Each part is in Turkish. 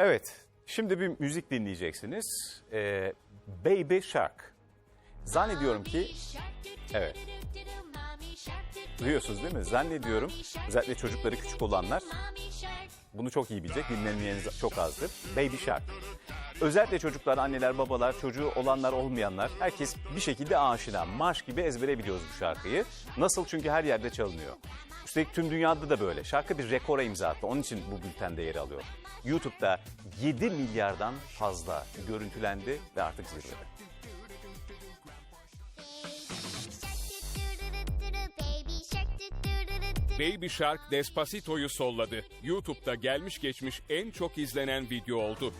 Evet, şimdi bir müzik dinleyeceksiniz. Ee, Baby Shark. Zannediyorum ki, evet. Duyuyorsunuz değil mi? Zannediyorum, özellikle çocukları küçük olanlar bunu çok iyi bilecek, dinlemeyeniniz çok azdır. Baby Shark. Özellikle çocuklar, anneler, babalar, çocuğu olanlar, olmayanlar, herkes bir şekilde aşina. Marş gibi ezbere biliyoruz bu şarkıyı. Nasıl? Çünkü her yerde çalınıyor. Üstelik tüm dünyada da böyle. Şarkı bir rekora imza attı. Onun için bu bültende yer alıyor. YouTube'da 7 milyardan fazla görüntülendi ve artık zirvede. Baby Shark Despacito'yu solladı. YouTube'da gelmiş geçmiş en çok izlenen video oldu.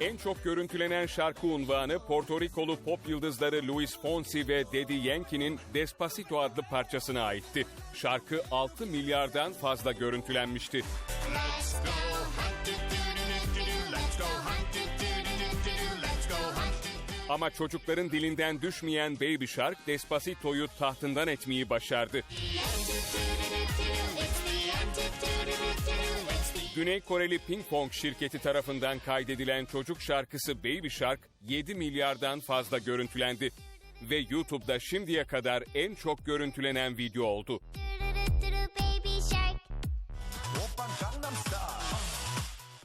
En çok görüntülenen şarkı unvanı Porto Rikolu pop yıldızları Luis Fonsi ve Daddy Yankee'nin Despacito adlı parçasına aitti. Şarkı 6 milyardan fazla görüntülenmişti. Ama çocukların dilinden düşmeyen Baby Shark Despacito'yu tahtından etmeyi başardı. Güney Koreli Ping Pong şirketi tarafından kaydedilen çocuk şarkısı Baby Shark 7 milyardan fazla görüntülendi ve YouTube'da şimdiye kadar en çok görüntülenen video oldu.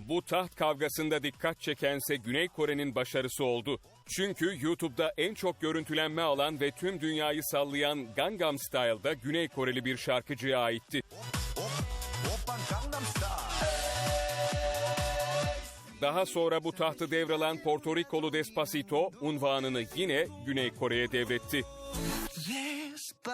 Bu taht kavgasında dikkat çekense Güney Kore'nin başarısı oldu. Çünkü YouTube'da en çok görüntülenme alan ve tüm dünyayı sallayan Gangnam Style'da Güney Koreli bir şarkıcıya aitti. Daha sonra bu tahtı devralan Porto Rikolu Despacito unvanını yine Güney Kore'ye devretti. Despacito.